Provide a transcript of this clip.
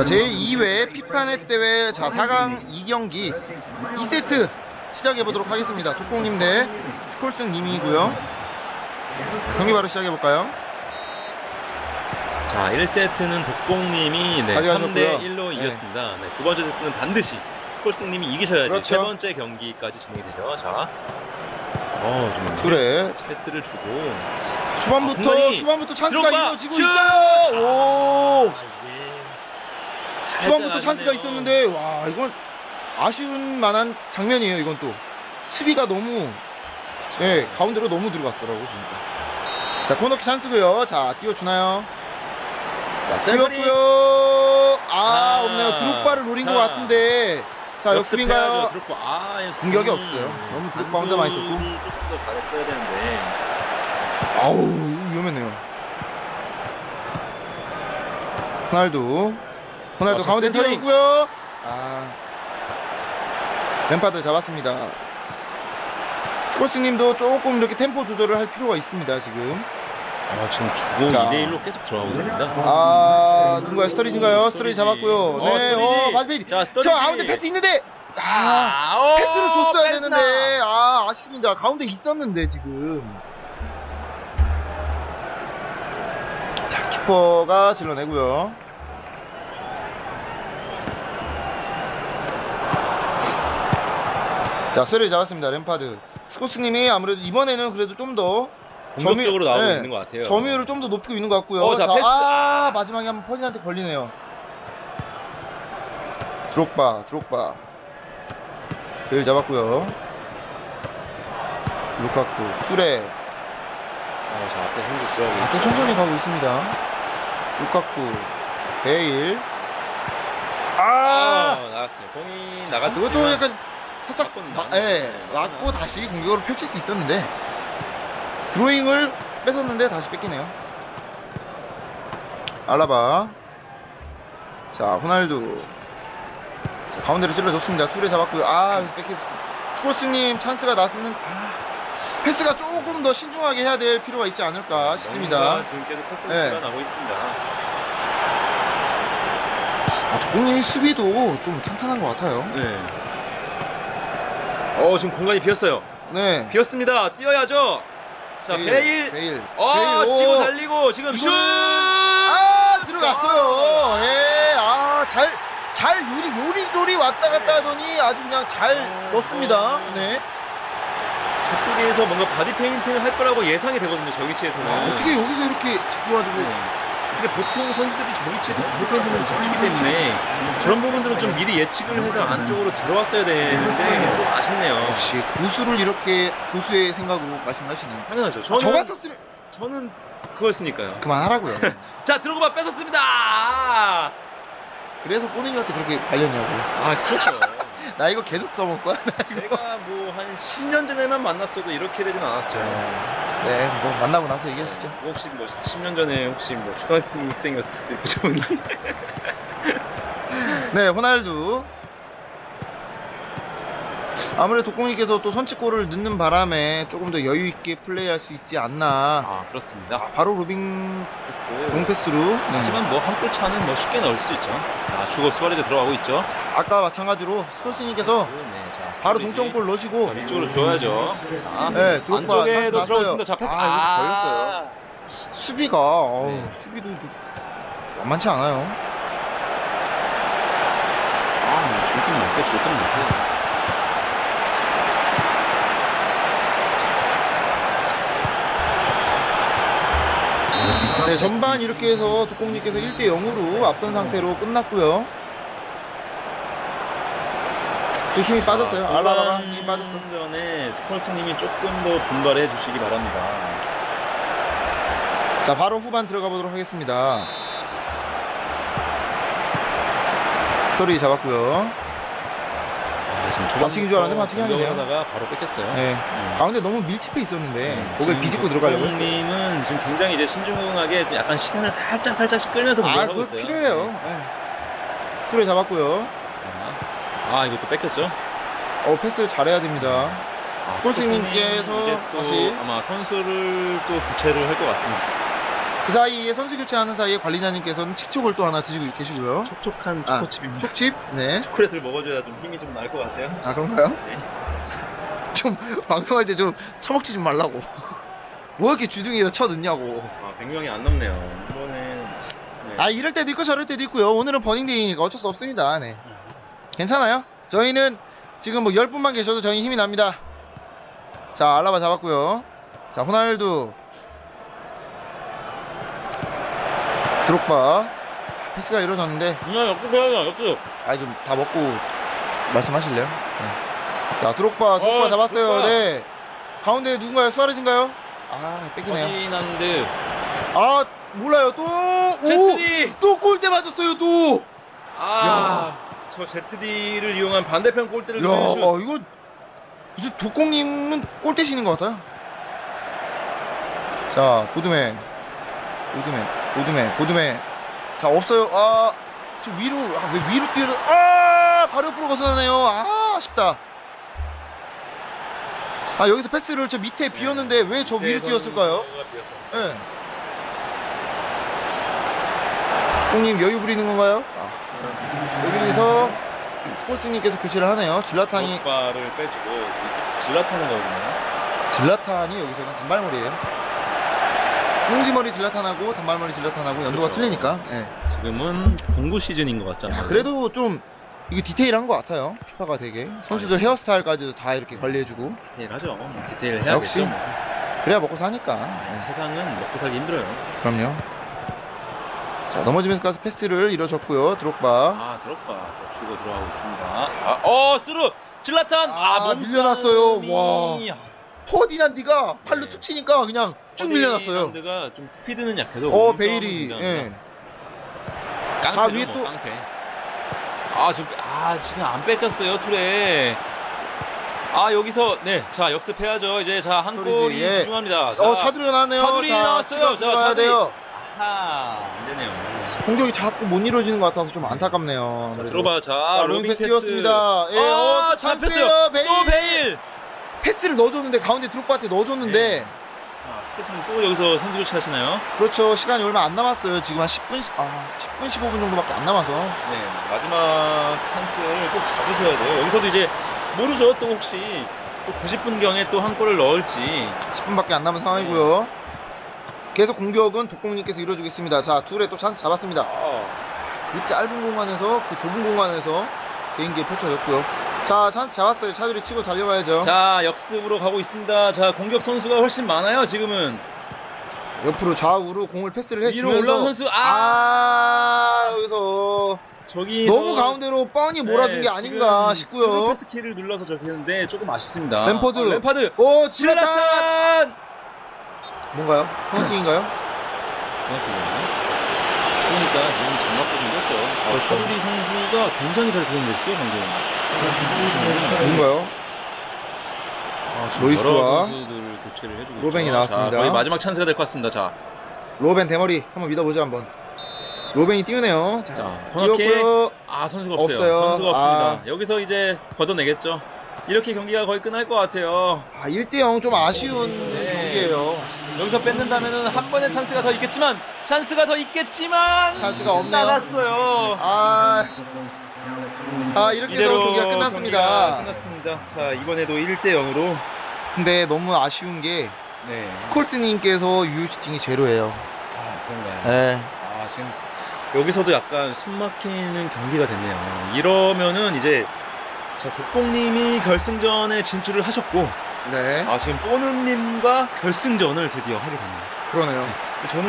자, 제2회 피파넷 대회 자 4강 2경기 2세트 시작해 보도록 하겠습니다. 독공님 대 스콜슨 님이고요. 경기 바로 시작해 볼까요? 자, 1세트는 독봉님이 네, 가져가셨고요. 3대 1로 네. 이겼습니다. 네, 두 번째 세트는 반드시 스콜스님이 이기셔야지 그렇죠. 세 번째 경기까지 진행이 되죠. 자, 어, 좀 둘에 패스를 주고 초반부터 아, 초반부터 찬스가 드롭바! 이루어지고 슛! 있어요. 오! 아, 살짝 찬스가. 있었는데 와 이건 아쉬운 만한 장면이에요. 이건 또 수비가 너무 예 가운데로 너무 들어갔더라고. 보니까. 자 코너킥 찬스고요. 자 띄워주나요? 자. 띄웠고요. 아, 아, 없네요. 드롭바를 노린 자. 것 같은데 자 역습인가요? 드롭바. 아, 예, 공격이 음, 없어요. 너무 드롭바 혼자 많이 썼고. 반수를 조금 더 잘했어야 되는데. 아우 위험했네요. 호날두 호날두 아, 가운데. 띄워주고요. 아 램파드 잡았습니다. 스콜스님도 조금 이렇게 템포 조절을 할 필요가 있습니다 지금. 아, 지금 주고 자. 2대 1로 계속 들어가고 있습니다. 아 누군가요? 스토리지인가요? 스토리지 잡았고요. 어, 네, 스토리지. 어 마드베이디. 자, 스토리지. 저 가운데 패스 있는데 아 어, 패스를 줬어야 뺐나. 되는데 아 아쉽습니다. 가운데 있었는데 지금. 자 키퍼가 질러내고요. 자 스를 잡았습니다. 램파드. 스코스님이 아무래도 이번에는 그래도 좀 더 공격적으로 나오고 네, 있는 것 같아요. 점유율을 좀 더 높이고 있는 것 같고요. 어, 자, 패스. 아, 아. 마지막에 한번 퍼진한테 걸리네요. 드록바, 드록바. 베일 잡았고요. 루카쿠, 투레. 어, 자, 앞에 현재 들어가고 아, 또 있죠. 천천히 가고 있습니다. 루카쿠, 베일. 아, 아! 나갔어요. 공이 나갔지만 그것도 약간 살짝 나왔네요. 예, 맞고 다시 공격으로 펼칠 수 있었는데 드로잉을 뺏었는데 다시 뺏기네요. 알라바. 자, 호날두. 자, 가운데로 찔러줬습니다. 툴에 잡았고요. 아, 여기서 뺏겼어. 스콜스님 찬스가 났는 아, 패스가 조금 더 신중하게 해야 될 필요가 있지 않을까 싶습니다. 뭔가 지금 계속 패스가 네. 나고 있습니다. 아, 도공님이 수비도 좀 탄탄한 것 같아요. 네. 어, 지금 공간이 비었어요. 네. 비었습니다. 뛰어야죠. 자, 베일. 베일. 어, 베일. 치고 오. 달리고 지금 슛! 아 들어갔어요. 예, 아잘잘 요리 요리조리 왔다 갔다 하더니 아주 그냥 잘 어, 넣습니다. 어. 네. 저쪽에서 뭔가 바디 페인팅을 할 거라고 예상이 되거든요. 저 위치에서는. 아, 어떻게 여기서 이렇게 잡혀가지고 네. 근데 보통 선수들이 저 위치에서 바디 페인팅을 잡히기 때문에 저런 부분들은 좀 미리 예측을 해서 안쪽으로 들어왔어야 되는데 이게 좀 아쉽네요. 역시 고수를 이렇게 고수의 생각으로 말씀하시네요. 당연하죠. 아, 저는 저 같았으면 저는 그거였으니까요. 그만하라고요. 자, 들어가 뺏었습니다. 아, 그래서 꼬니님한테 그렇게 발렸냐고. 아, 그렇죠. 나 이거 계속 써먹을 거야. 제가 뭐 한 10년 전에만 만났어도 이렇게 되진 않았죠. 네, 뭐 만나고 나서 얘기하시죠. 혹시 뭐 10년 전에 혹시 뭐 초등학생이었을 수도 있고 저는 네, 호날두. 아무래도 독공이께서 또 선취골을 넣는 바람에 조금 더 여유 있게 플레이할 수 있지 않나. 아 그렇습니다. 아, 바로 루빙 패스. 롱패스로. 네. 하지만 뭐 한 골 차는 뭐 쉽게 넣을 수 있죠. 아 주고 수아레즈 들어가고 있죠. 아까 마찬가지로 스콜스님께서 네, 자, 바로 스토리지. 동점골 넣으시고 자, 위쪽으로 줘야죠. 자, 네, 드롭바 찬스 안쪽에도 났어요. 들어갔습니다. 자 패스. 아, 이거 걸렸어요. 수비가 어우, 네. 수비도 만만치 않아요. 아, 줄좀 못해, 줄좀 못해. 네, 전반 이렇게 해서 독공님께서 1대 0으로 앞선 상태로 끝났고요. 그 힘이 빠졌어요. 알라바가 힘이 빠졌어. 전에 스펄스님이 조금 더 분발해 주시기 바랍니다. 자, 바로 후반 들어가 보도록 하겠습니다. 스토리 잡았고요. 아, 지금 반칙인 줄 알았는데 반칙이 아니네요. 하다가 바로 뺏겼어요. 네. 음. 가운데 너무 밀집해 있었는데 네, 지금 비집고 들어가려고 했어요. 님은 지금 굉장히 이제 신중하게 약간 시간을 살짝 살짝씩 끌면서 아, 공격하고 그거 있어요. 필요해요. 네. 수를 잡았고요. 아, 이것도 뺏겼죠? 어, 패스 잘해야 됩니다. 아, 이제 또 다시 아마 선수를 또 교체를 할 것 같습니다. 그 사이에 선수 교체하는 사이에 관리자님께서는 칙촉을 또 하나 드시고 계시고요. 촉촉한 아, 초코칩입니다. 촉칩? 네. 초콜릿을 먹어줘야 좀 힘이 좀 날 것 같아요. 아 그런가요? 네. 좀 방송할 때 좀 처먹지 좀 말라고. 뭐 이렇게 주둥이에서 쳐 넣냐고. 아, 100명이 안 넘네요. 이번엔 네. 아 이럴 때도 있고 저럴 때도 있고요. 오늘은 버닝데이니까 어쩔 수 없습니다. 네. 괜찮아요. 저희는 지금 뭐 10분만 계셔도 저희 힘이 납니다. 자 알라바 잡았고요. 자 호날두 드록바 패스가 이루어졌는데 누나 역습 해야죠, 역습. 아이 좀다 먹고 말씀하실래요? 네. 자 드록바 드록바 어, 잡았어요. 드록바. 네. 가운데 누군가요? 수아레즈인가요? 아 뺏기네요. 퍼디난드, 아 몰라요 또 오! 제트디. 또 골대 맞았어요 또. 아, 저 ZD를 이용한 반대편 골대를 야 슛. 어, 이거 이제 독공님은 골 대시는 것 같아요. 자 보드맨 보드맨 보드맨 보드맨 자 없어요. 아 저 위로 아, 왜 위로 뛰어? 아 바로 옆으로 벗어나네요. 아 아쉽다. 아 여기서 패스를 저 밑에 비었는데 왜 저 위로 뛰었을까요? 예. 공님 여유 부리는 건가요? 여기서 스콜스님께서 교체를 하네요. 질라탄이 빼주고 질라탄을 넣거든요. 질라탄이 여기서는 단발머리예요. 홍지머리 질라탄하고 단발머리 질라탄하고 연도가 그렇죠. 틀리니까. 예. 지금은 공구 시즌인 것 같잖아요. 야, 그래도 좀 이게 디테일한 것 같아요. 피파가 되게 선수들 헤어스타일까지도 다 이렇게 관리해주고 디테일하죠. 뭐 디테일 해야겠죠. 역시. 뭐. 그래야 먹고 사니까. 예. 세상은 먹고 살기 힘들어요. 그럼요. 자 넘어지면서 가서 패스를 이뤄줬고요. 드록바. 아, 드롭바 주고 들어가고 있습니다. 아, 어, 스루! 질라탄! 아, 아, 몸싸움이- 밀려났어요. 와. 퍼디난디가 팔로 네. 툭 치니까 그냥 쭉 밀려났어요. 퍼디난드가 좀 스피드는 약해도 어 베일이. 예. 깡패죠, 다 위에 뭐, 또- 깡패. 아, 지금 아, 지금 안 뺏겼어요, 툴에. 아, 여기서 네. 자, 역습해야죠. 이제 자, 한 소리지, 골이 예. 중요합니다. 어 나왔네요. 샤드리 자 나왔어요. 치고 자, 들어가야 샤드리. 돼요. 아하, 안 되네요. 공격이 자꾸 못 이루어지는 것 같아서 좀 안타깝네요. 자. 들어봐. 자, 자, 로빙 로빙 패스. 띄웠습니다. 예, 아, 어, 찬스예요, 잡혔어요. 베일. 또 베일. 패스를 넣어줬는데 가운데 드록바한테 넣어줘줬는데 아, 스코트는 또 여기서 선수 교체 하시나요? 그렇죠 시간이 얼마 안 남았어요. 지금 한 10분 아 10분 15분 정도밖에 안 남아서 네, 마지막 찬스를 꼭 잡으셔야 돼요. 여기서도 이제 모르죠. 또 혹시 또 90분 경에 또 한 골을 넣을지. 10분밖에 안 남은 상황이고요. 계속 공격은 독공님께서 이루어주겠습니다. 자 둘에 또 찬스 잡았습니다. 아, 그 짧은 공간에서 그 좁은 공간에서 개인기에 펼쳐졌고요. 자 찬스 잡았어요. 차두리 치고 달려가야죠. 자, 역습으로 가고 있습니다. 자, 공격 선수가 훨씬 많아요, 지금은. 옆으로 좌우로 공을 패스를 위로 해주면서 올라온 선수, 아! 아, 여기서 저기 너무 가운데로 뻔히 몰아준 게 아닌가 싶고요. 패스 키를 눌러서 저기 했는데 조금 아쉽습니다. 램퍼드. 아, 램파드. 오 질라탄! 뭔가요? 코너킥인가요? 추우니까 지금 어요. 아, 그렇죠. 샤르리 선수가 굉장히 잘 구성됐어요, 방금. 누군가요? 아, 지금 로이스와 여러 선수들을 교체를 해주고 로벤이 있죠. 나왔습니다. 자, 거의 마지막 찬스가 될 것 같습니다. 자, 로벤 대머리 한번 믿어보죠 한번. 로벤이 띄우네요. 자, 자, 코너킥. 띄웠고요. 아 선수가 없어요. 없어요. 선수가 없습니다. 아. 여기서 이제 걷어내겠죠. 이렇게 경기가 거의 끝날 것 같아요. 아 1대0 좀 아쉬운 네. 경기예요. 여기서 뺏는다면은 한 번의 찬스가 더 있겠지만 찬스가 더 있겠지만 찬스가 없네요. 나갔어요. 아, 아 이렇게 해서 이대로 경기가 경기가 끝났습니다. 끝났습니다. 자 이번에도 1대 0으로 근데 너무 아쉬운 게 네. 스콜스님께서 유효 슈팅이 제로예요. 아 그런가요? 네. 아 지금 여기서도 약간 숨막히는 경기가 됐네요. 이러면은 이제 자 독봉님이 결승전에 진출을 하셨고 네. 아 지금 뽀누님과 결승전을 드디어 하게 됩니다. 그러네요. 저는